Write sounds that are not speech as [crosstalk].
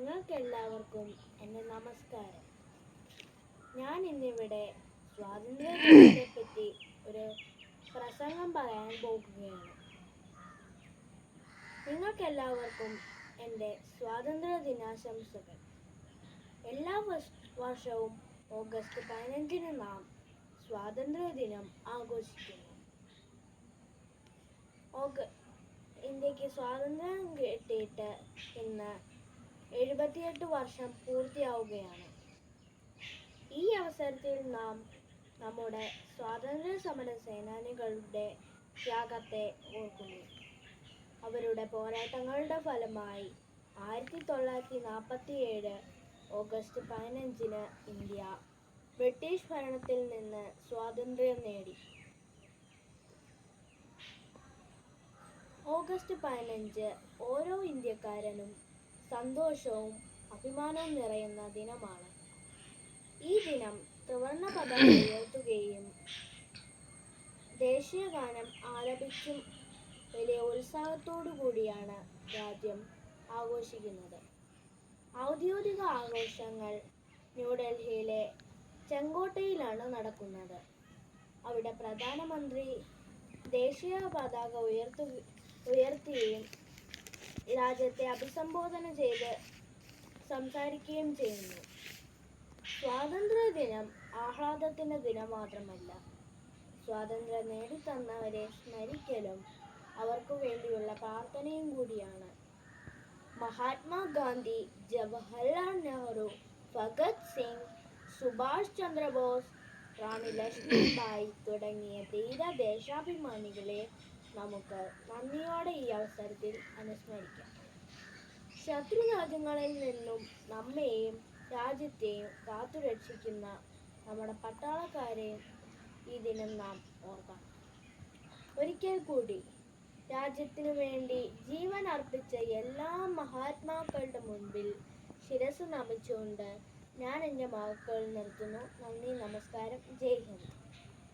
നിങ്ങൾക്കെല്ലാവർക്കും എന്റെ നമസ്കാരം. ഞാൻ ഇന്നിവിടെ സ്വാതന്ത്ര്യത്തെ പറ്റി ഒരു പ്രസംഗം പറയാൻ പോകുകയാണ്. നിങ്ങൾക്കെല്ലാവർക്കും എന്റെ സ്വാതന്ത്ര്യ ദിനാശംസകൾ എല്ലാ വർഷവും ഓഗസ്റ്റ് പതിനഞ്ചിന് നാം സ്വാതന്ത്ര്യ ദിനം ആഘോഷിക്കുന്നു. ഓഗ ഇന്ത്യയ്ക്ക് സ്വാതന്ത്ര്യം കിട്ടിയിട്ട് ഇന്ന് എഴുപത്തിയെട്ട് വർഷം പൂർത്തിയാവുകയാണ്. ഈ അവസരത്തിൽ നാം നമ്മുടെ സ്വാതന്ത്ര്യ സമര സേനാനികളുടെ ത്യാഗത്തെ ഓർക്കുന്നു. അവരുടെ പോരാട്ടങ്ങളുടെ ഫലമായി ആയിരത്തി തൊള്ളായിരത്തി നാൽപ്പത്തി ഏഴ് ഓഗസ്റ്റ് പതിനഞ്ചിന് ഇന്ത്യ ബ്രിട്ടീഷ് ഭരണത്തിൽ നിന്ന് സ്വാതന്ത്ര്യം നേടി. ഓഗസ്റ്റ് പതിനഞ്ച് ഓരോ ഇന്ത്യക്കാരനും സന്തോഷവും അഭിമാനവും നിറയുന്ന ദിനമാണ്. ഈ ദിനം ത്രിവർണ പതാക [coughs] ഉയർത്തുകയും ദേശീയ ഗാനം ആലപിച്ചും വലിയ ഉത്സാഹത്തോടു കൂടിയാണ് രാജ്യം ആഘോഷിക്കുന്നത്. ഔദ്യോഗിക ആഘോഷങ്ങൾ ന്യൂഡൽഹിയിലെ ചെങ്കോട്ടയിലാണ് നടക്കുന്നത്. അവിടെ പ്രധാനമന്ത്രി ദേശീയ പതാക ഉയർത്തു ഉയർത്തുകയും രാജ്യത്തെ അഭിസംബോധന ചെയ്ത് സംസാരിക്കുകയും ചെയ്യുന്നു. സ്വാതന്ത്ര്യ ദിനം ആഹ്ലാദത്തിന്റെ ദിനം മാത്രമല്ല. സ്വാതന്ത്ര്യം നേടിത്തന്നവരെ സ്മരിക്കലും അവർക്ക് വേണ്ടിയുള്ള പ്രാർത്ഥനയും കൂടിയാണ്. മഹാത്മാഗാന്ധി ജവഹർലാൽ നെഹ്റു ഭഗത് സിംഗ് സുഭാഷ് ചന്ദ്രബോസ് റാണി ലക്ഷ്മിബായി തുടങ്ങിയ ധീര ദേശാഭിമാനികളെ നമുക്ക് നന്ദിയോടെ ഈ അവസരത്തിൽ അനുസ്മരിക്കാം. ശത്രു രാജ്യങ്ങളിൽ നിന്നും നമ്മെയും രാജ്യത്തെയും കാത്തുരക്ഷിക്കുന്ന നമ്മുടെ പട്ടാളക്കാരെയും ഈ ദിനം നാം ഓർക്കണം ഒരിക്കൽ കൂടി രാജ്യത്തിനു വേണ്ടി ജീവൻ അർപ്പിച്ച എല്ലാ മഹാത്മാക്കളുടെ മുൻപിൽ ശിരസ് നമിച്ചുകൊണ്ട് ഞാൻ എന്റെ വാക്കുകൾ നിർത്തുന്നു. നന്ദി നമസ്കാരം. ജയ് ഹിന്ദ്.